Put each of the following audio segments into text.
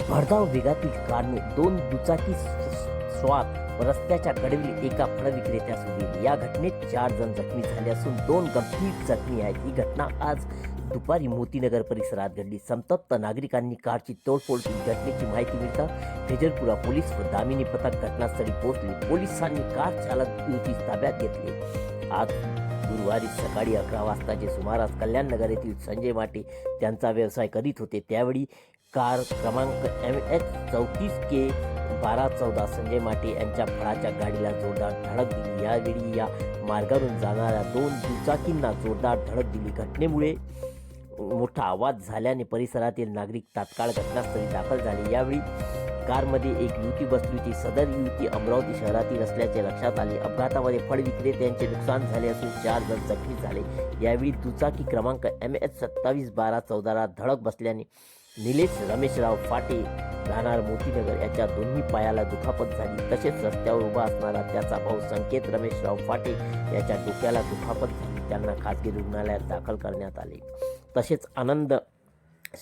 भरधाव वेगातील कारने दोन दुचाकी स्वात रस्त्याच्या कडेवरील एका फळ विक्रेत्यास उडविली या घटनेत चार जण जखमी झाले असून दोन गंभीर जखमी आहेत. ही घटना आज दुपारी मोतीनगर परिसरात घडली. संतप्त नागरिकांनी कारची तोडफोड केली. घटनेची माहिती मिळता फेजरपुरा पोलीस व दामिनी पथक घटनास्थळी पोहोचले. पोलिसांनी कार चालक युवती ताब्यात घेतले. आज गुरुवारी सकाळी अकरा वाजताचे सुमारास कल्याण नगर येथील संजय माटे त्यांचा व्यवसाय करीत होते. त्यावेळी कार क्रमांक एम एच चौतीस के बारा चौदा संजय माटे यांच्या फळाच्या गाडीला जोरदार धडक दिली. यावेळी या मार्गावरून जाणाऱ्या दोन दुचाकींना जोरदार धडक दिली. घटनेमुळे मोठा आवाज झाल्याने परिसरातील नागरिक तात्काळ घटनास्थळी दाखल झाले. यावेळी कारमध्ये एक युती बसली होती. सदर युती अमरावती शहरातील असल्याचे लक्षात आले. अपघातामध्ये फळ विक्रेत्यांचे नुकसान झाले असून चार जण जखमी झाले. यावेळी दुचाकी क्रमांक एम एच सत्तावीस बारा चौदाला धडक बसल्याने निलेश रमेशराव फाटे राहणार मोतीनगर याच्या दोन्ही पायाला दुखापत झाली. तसेच रस्त्यावर उभा असणारा त्याचा भाऊ संकेत रमेशराव फाटे याच्या डोक्याला दुखापत झाली. त्यांना खाजगी रुग्णालयात दाखल करण्यात आले. तसेच आनंद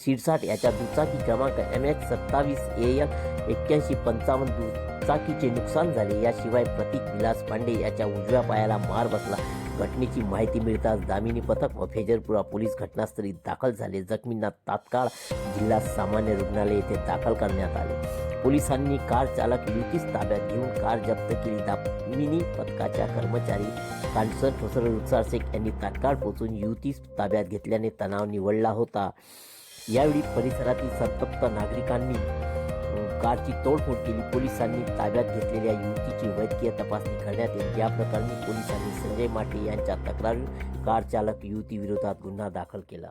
शिरसाट याच्या दुचाकी क्रमांक एम एच सत्तावीस ए एल एक्क्याऐंशी पंचावन्न चाकीचे नुकसान झाले याशिवाय प्रतीक विलास पांडे याच्या उजव्या पायाला मार बसला. घटनेची माहिती मिळताच दामिनी पथक व फेजरपुरा पोलीस घटनास्थळी दाखल झाले. जखमींना तात्काळ जिल्हा सामान्य रुग्णालय येथे दाखल करण्यात आले. पोलिसांनी कार चालक युतीस ताब्यात घेऊन कार जप्त केली. दामिनी पथकाच्या कर्मचारी कांसन ठोसर रुक्सार शेख यांनी तात्काळ पोहोचून युतीस ताब्यात घेतल्याने तणाव निवडला होता. यावेळी परिसरातील संतप्त नागरिकांनी कारची तोडफोड केली. पोलिसांनी ताब्यात घेतलेल्या युवतीची वैद्यकीय तपासणी करण्यात येईल. या प्रकरणी पोलिसांनी संजय माटे यांच्या तक्रारी कार चालक युवती विरोधात गुन्हा दाखल केला.